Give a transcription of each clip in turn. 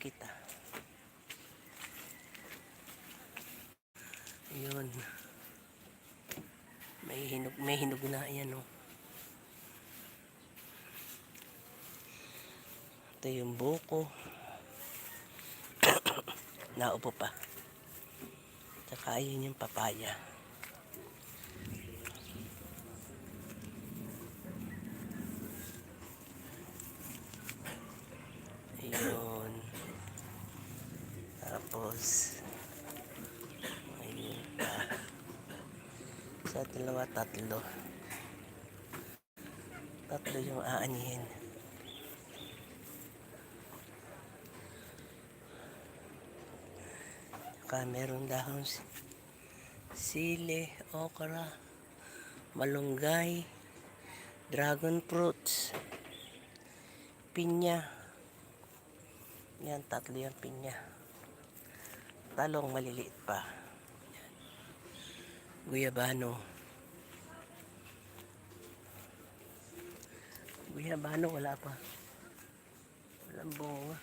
kita. Ayun. May hinog, may hinog na yan oh. Ito yung buko. Naupo pa. Tsaka ayun yung papaya. Ayun. Tapos, ayun pa. Sa dalawa, tatlo. Tatlo yung aanihin. Saka meron dahon si- sili, okra, malunggay, dragon fruits, pinya. Yan, tatlo yung pinya. Talong maliliit pa. Guyabano. Guyabano, wala pa. Walang bunga.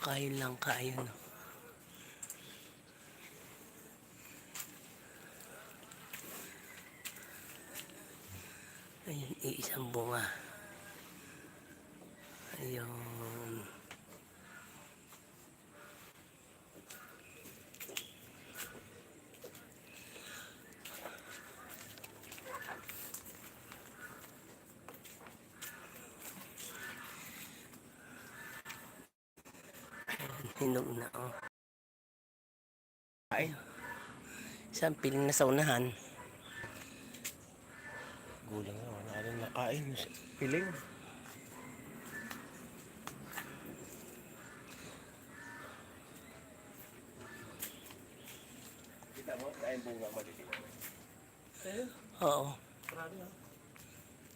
Kain lang kain. no. Ayun, iisang bunga. Ayun. Hinog na, oh. Ay. Isang piling na sa unahan. Gulang na, wala rin nakain. Piling. Kita mo, kain bunga maliliit. Ayun, Oo. marami ah.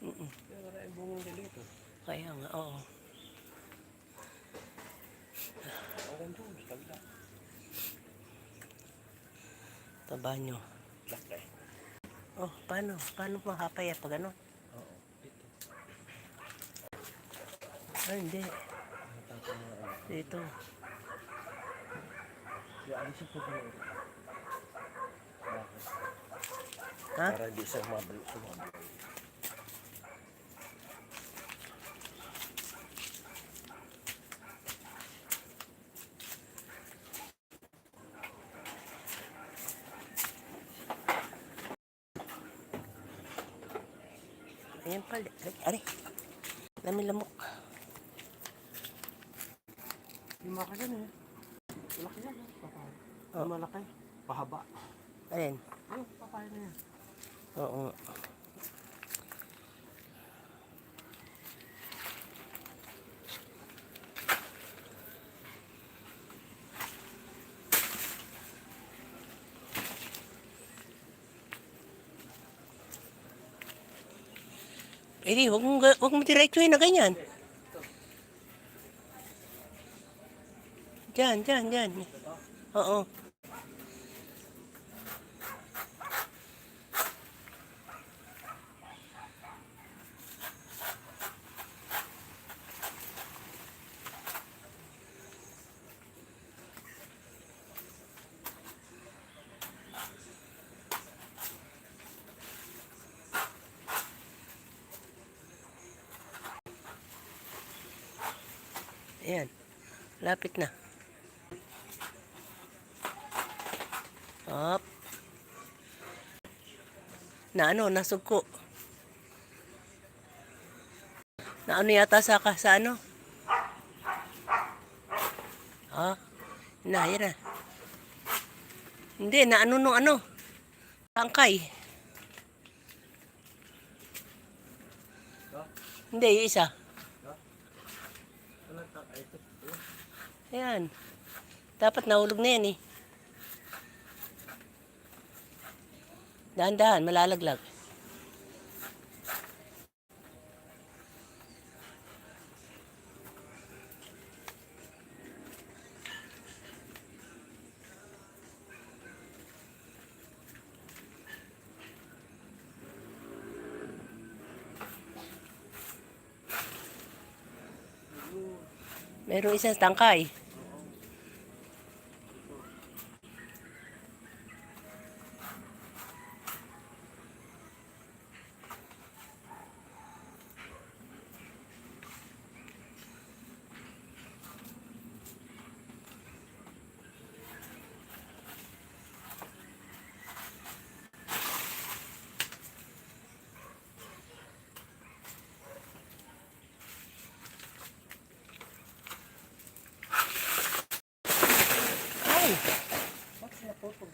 Mm-mm. Kaya maraming bunga maliliit. Kaya nga, oo. Hanggang doon, sa kabila. Taba nyo. Black eh. Oh, paano? Paano mahapay pag ano? Oo, dito. Ay, hindi. Natapos mo ano. Dito. Si Alice po Ha? Para di siya mabalik sumabalik. Ayan pala. Ay, Ari. Dami lamok. Yung malaki yan eh. Malaki yan eh. Papaya. Oh. Malaki. Pahaba. Ayan. Ano? Papaya na yan. Oo. Eh di, huwag mong, huwag mo diretsuhin na ganyan. Diyan, diyan, diyan. Oo. Ayan. Lapit na. Up. Na ano, nasugko. Na ano yata sa, sa ano? Ha? Na, yan. Hindi, na ano nung ano? Tangkay. Hindi, isa. Ano ta? Ito. Ayan. Dapat nahulog na yan eh. Dahan-dahan, malalaglag. Meron isa sa tangkay. Ay! Bakit naputol?